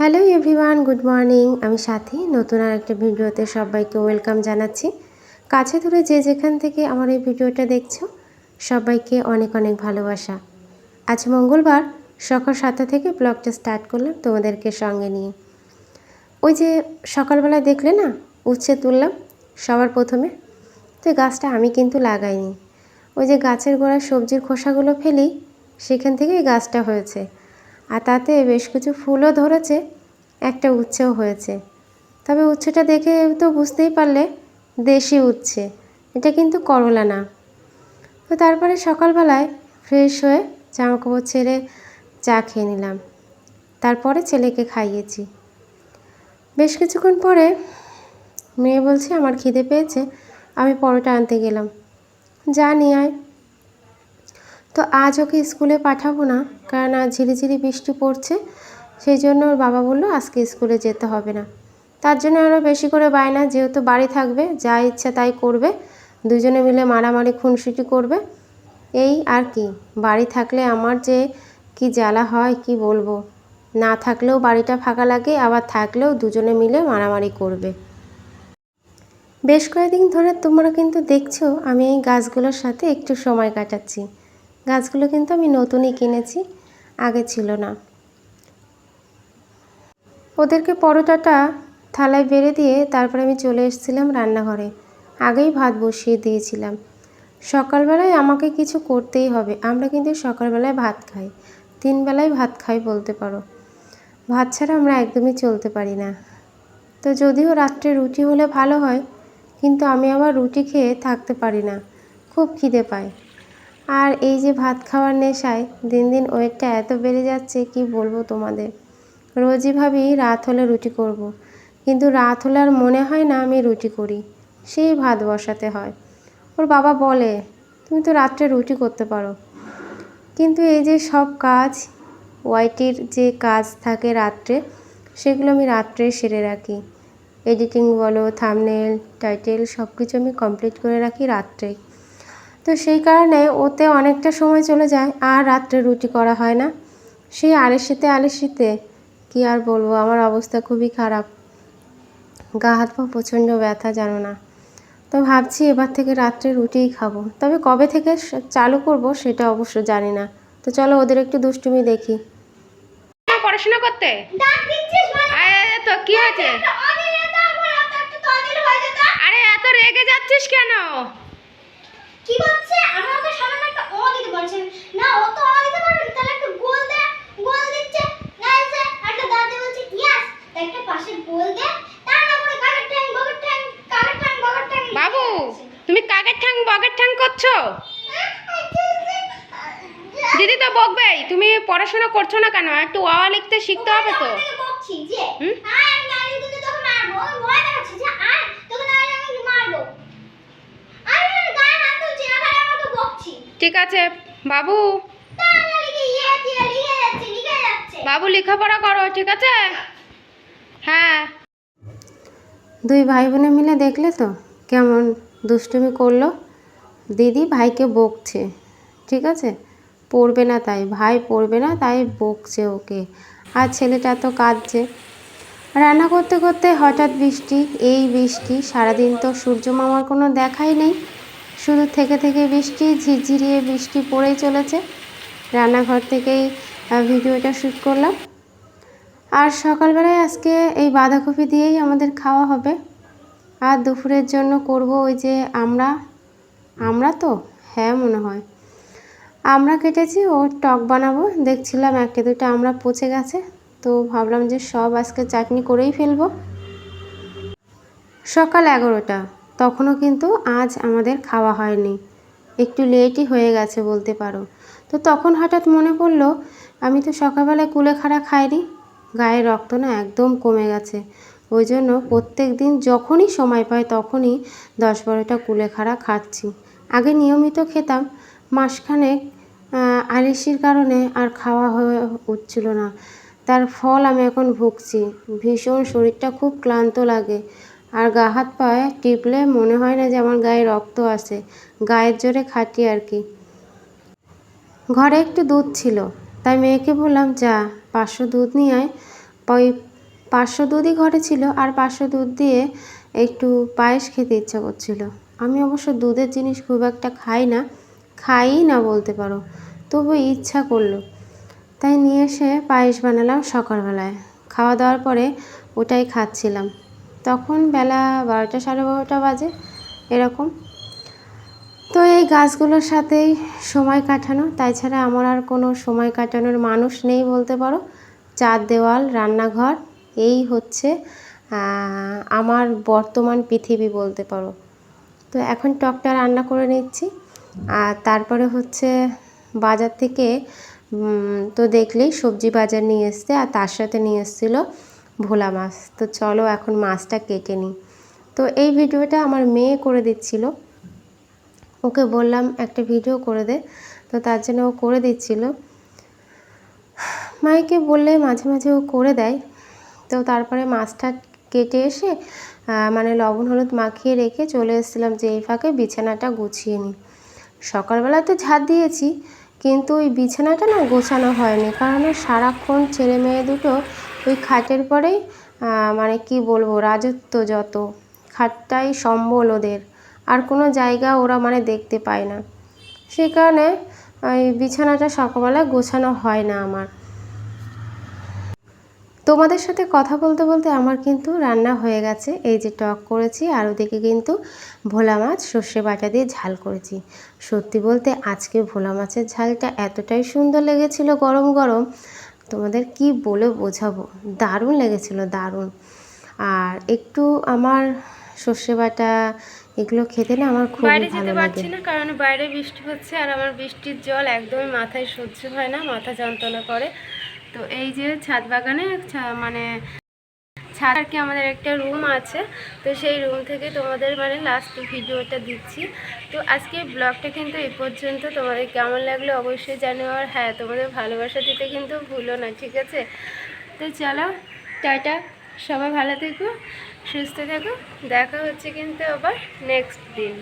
Hello everyone, good morning. আমি সাথী, নতুন আর একটা ভিডিওতে সবাইকে ওয়েলকাম জানাচ্ছি। কাছে ধরে যে যেখান থেকে আমার এই ভিডিওটা দেখছ, সবাইকে অনেক অনেক ভালোবাসা। আজ মঙ্গলবার, সকাল সাতটা থেকে ব্লগটা স্টার্ট করলাম তোমাদেরকে সঙ্গে নিয়ে। ওই যে সকালবেলা দেখলে না, উচ্ছে তুললাম সবার প্রথমে। তো গাছটা আমি কিন্তু লাগাইনি। ওই যে গাছের গোড়ায় সবজির খোসাগুলো ফেলি, সেখান থেকে এই গাছটা হয়েছে। আর তাতে বেশ কিছু ফুলও ধরেছে, একটা উচ্ছেও হয়েছে। তবে উচ্ছেটা দেখে তো বুঝতেই পারলে দেশি উচ্ছে, এটা কিন্তু করলা না। তো তারপরে সকালবেলায় ফ্রেশ হয়ে জামাকাপড় ছেড়ে চা খেয়ে নিলাম। তারপরে ছেলেকে খাইয়েছি। বেশ কিছুক্ষণ পরে মেয়ে বলছে, আমার খিদে পেয়েছে, আমি পরোটা আনতে গেলাম। যা নিয়ে আয়। তো আজ ওকে স্কুলে পাঠাবো না কারণ আজ ঝিরিঝিরি বৃষ্টি পড়ছে। সেই জন্য ওর বাবা বলল, আজকে স্কুলে যেতে হবে না। তার জন্য আরও বেশি করে বায়না, যেহেতু বাড়ি থাকবে, যা ইচ্ছা তাই করবে। দুজনে মিলে মারামারি, খুনসুটি করবে। এই আর কি, বাড়ি থাকলে আমার যে কি জ্বালা হয়, কি বলব? না থাকলেও বাড়িটা ফাঁকা লাগে, আবার থাকলেও দুজনে মিলে মারামারি করবে। বেশ কয়েকদিন ধরে তোমরা কিন্তু দেখছ, আমি এই গাছগুলোর সাথে একটু সময় কাটাচ্ছি। গাছগুলো কিন্তু আমি নতুনই কিনেছি, আগে ছিল না। ওদেরকে পরোটাটা থালায় বেড়ে দিয়ে তারপরে আমি চলে এসেছিলাম রান্নাঘরে। আগেই ভাত বসিয়ে দিয়েছিলাম। সকালবেলায় আমাকে কিছু করতেই হবে, আমরা কিন্তু সকালবেলায় ভাত খাই তিন বেলায় ভাত খাই বলতে পারো। ভাত ছাড়া আমরা একদমই চলতে পারি না। তো যদিও রাত্রে রুটি হলে ভালো হয়, কিন্তু আমি আবার রুটি খেয়ে থাকতে পারি না, খুব খিদে পায়। আর এই যে ভাত খাওয়ার নেশায় দিন দিন ওয়েটটা এত বেড়ে যাচ্ছে, কি বলব তোমাদের? রোজই ভাবি রাত হলে রুটি করব। কিন্তু রাত হলে আর মনে হয় না আমি রুটি করি, সেই ভাত বসাতে হয়। ওর বাবা বলে, তুমি তো রাত্রে রুটি করতে পারো। কিন্তু এই যে সব কাজ, ওয়াইটির যে কাজ থাকে রাত্রে, সেগুলো আমি রাত্রে সেরে রাখি। এডিটিং বলো, থামনেল, টাইটেল সব কিছু আমি কমপ্লিট করে রাখি রাত্রেই তো সেই কারণে ওতে অনেকটা সময় চলে যায় আর রাত্রে রুটি করা হয় না। সেই আলেসিতে আলেসিতে কী আর বলব আমার অবস্থা খুবই খারাপ। গা হাত পা প্রচণ্ড ব্যথা জানো না। তো ভাবছি এবার থেকে রাত্রে রুটিই খাব। তবে কবে থেকে চালু করব সেটা অবশ্য জানি না। তো চলো ওদের একটু দুষ্টুমি দেখি। পড়াশোনা করতে? মানে? আরে তো কি হয়েছে? হয়ে আরে এত রেগে যাচ্ছিস কেন? কি বলছে? আমি ওকে সামান্য একটা অ দিতে বলছি। না ও তো অ দিতে পারবে না, তাহলে একটা গোল দে গোল দিচ্ছে। না এসে একটা দাদি বলছে ইয়াস একটা পাশে গোল দে। তার না করে কাকের ঠ্যাং বগের ঠ্যাং কাকের ঠ্যাং বগের ঠ্যাং বাবু তুমি কাকের ঠ্যাং বগের ঠ্যাং করছ? দিদি তো বকবেই তুমি পড়াশোনা করছ না কেন? একটু ওয়া লিখতে শিখতে হবে তো। বকছি যে হুম? আয় আমি তোকে মারবো ওই ভয় দেখাচ্ছে যে আয় তোকে নালি আমি মারবো আমি ওর গায়ে হাত তুলছি না খালি আমাকে বকছি ঠিক আছে, বাবু। বাবু, লেখাপড়া করো, ঠিক আছে? হ্যাঁ। দুই ভাই বোনে মিলে দেখলে তো কেমন দুষ্টুমি করল। দিদি ভাইকে বকছে, ঠিক আছে? পড়বে না তাই, ভাই পড়বে না, তাই বকছে ওকে। আর ছেলেটা তো কাঁদছে। রান্না করতে করতে হঠাৎ বৃষ্টি, এই বৃষ্টি, সারাদিন তো সূর্য মামার কোনো দেখাই নেই। শুধু থেকে থেকে বৃষ্টি, ঝিরঝিরিয়ে বৃষ্টি পড়েই চলেছে। রান্নাঘর থেকেই ভিডিওটা শ্যুট করলাম। আর সকালবেলায় আজকে এই বাঁধাকপি দিয়েই আমাদের খাওয়া হবে। আর দুপুরের জন্য করব ওই যে আমরা আমরা তো? হ্যাঁ মনে হয়। আমরা কেটেছি, ও টক বানাবো। দেখছিলাম একটা দুটো আমরা পচে গেছে। তো ভাবলাম যে সব আজকে চাটনি করেই ফেলব। সকাল এগারোটা। তখনও কিন্তু আজ আমাদের খাওয়া হয়নি। একটু লেটই হয়ে গেছে বলতে পারো। তো তখন হঠাৎ মনে পড়ল, আমি তো সকালবেলায় কুলেখাড়া খাইনি। গায়ে রক্ত না একদম কমে গেছে। ওই জন্য প্রত্যেক দিন যখনই সময় পাই তখনই দশ বারোটা কুলেখাড়া খাচ্ছি। আগে নিয়মিত খেতাম। মাসখানেক আলিসির কারণে আর খাওয়া হয়ে উঠছিল না। তার ফল আমি এখন ভুগছি। ভীষণ শরীরটা খুব ক্লান্ত লাগে। আর গা হাত পায়ে টিপলে মনে হয় না যে আমার গায়ে রক্ত আসে গায়ের জোরে খাটি আর কি। ঘরে একটু দুধ ছিল, তাই মেয়েকে বললাম, যা, পাঁচশো দুধ নিয়ে আয়। ওই পাঁচশো দুধই ঘরে ছিল, আর পাঁচশো দুধ দিয়ে একটু পায়েস খেতে ইচ্ছা করছিল। আমি অবশ্য দুধের জিনিস খুব একটা খাই না খাই না বলতে পারো, তবু ইচ্ছা করল। তাই নিয়ে এসে পায়েস বানালাম সকালবেলায়। খাওয়া দাওয়ার পরে ওটাই খাচ্ছিলাম। তখন বেলা বারোটা সাড়ে বারোটা বাজে, এরকম। তো এই গাছগুলোর সাথেই সময় কাটানো। তাই ছাড়া আমার আর কোনো সময় কাটানোর মানুষ নেই বলতে পারো। চার দেওয়াল, রান্নাঘর, এই হচ্ছে আমার বর্তমান পৃথিবী বলতে পারো। তো এখন টকটা রান্না করে নিচ্ছি। আর তারপরে হচ্ছে বাজার থেকে তো দেখলেই সবজি বাজার নিয়ে এসছে। আর তার সাথে নিয়ে এসেছিল ভোলা মাছ। তো চলো এখন মাছটা কেটে নিই। তো এই ভিডিওটা আমার মেয়ে করে দিচ্ছিল। ওকে বললাম, একটা ভিডিও করে দে। তো তার জন্য ও করে দিচ্ছিল। মাইকে বললে মাঝে মাঝে ও করে দেয়। তো তারপরে মাছটা কেটে এসে মানে লবণ হলুদ মাখিয়ে রেখে চলে এসেছিলাম যে এই ফাঁকে বিছানাটা গুছিয়ে নিই। সকালবেলা তো ঝাড় দিয়েছি, কিন্তু ওই বিছানাটা না গোছানো হয়নি। কারণ সারাক্ষণ ছেলে মেয়ে দুটো ওই খাটের পরেই মানে কি বলব, রাজত্ব যত। খাটটাই সম্বল ওদের। আর কোনো জায়গা ওরা মানে দেখতে পায় না। সেই কারণে, ওই বিছানাটা সকালবেলা গোছানো হয় না আমার। তোমাদের সাথে কথা বলতে বলতে আমার কিন্তু রান্না হয়ে গেছে। এই যে টক করেছি, আর ওদিকে কিন্তু ভোলা মাছ সর্ষে বাটা দিয়ে ঝাল করেছি। সত্যি বলতে আজকে ভোলা মাছের ঝালটা এতটাই সুন্দর লেগেছিল গরম গরম তোমাদের কি বলে বোঝাবো? দারুণ লেগেছিল দারুণ। আর একটু আমার সর্ষে বাটা এগুলো খেতে না আমার খুব বাইরে যেতে পারছি না কারণ বাইরে বৃষ্টি হচ্ছে আর আমার বৃষ্টির জল একদমই মাথায় সহ্য হয় না মাথা যন্ত্রণা করে। তো এই যে ছাদ বাগানে মানে ছাদ আর কি আমাদের একটা রুম আছে। তো সেই রুম থেকে তোমাদের মানে লাস্ট ভিডিওটা দিচ্ছি। তো আজকে ব্লগটা কিন্তু এই পর্যন্ত। তোমাদের কেমন লাগল অবশ্যই জানো আর হ্যাঁ তোমাদের ভালোবাসা দিতে কিন্তু ভুলো না, ঠিক আছে? তো চলো, টাটা। সবাই ভালো থেকো, সুস্থ থেকো। দেখা হচ্ছে কিন্তু আবার নেক্সট দিন।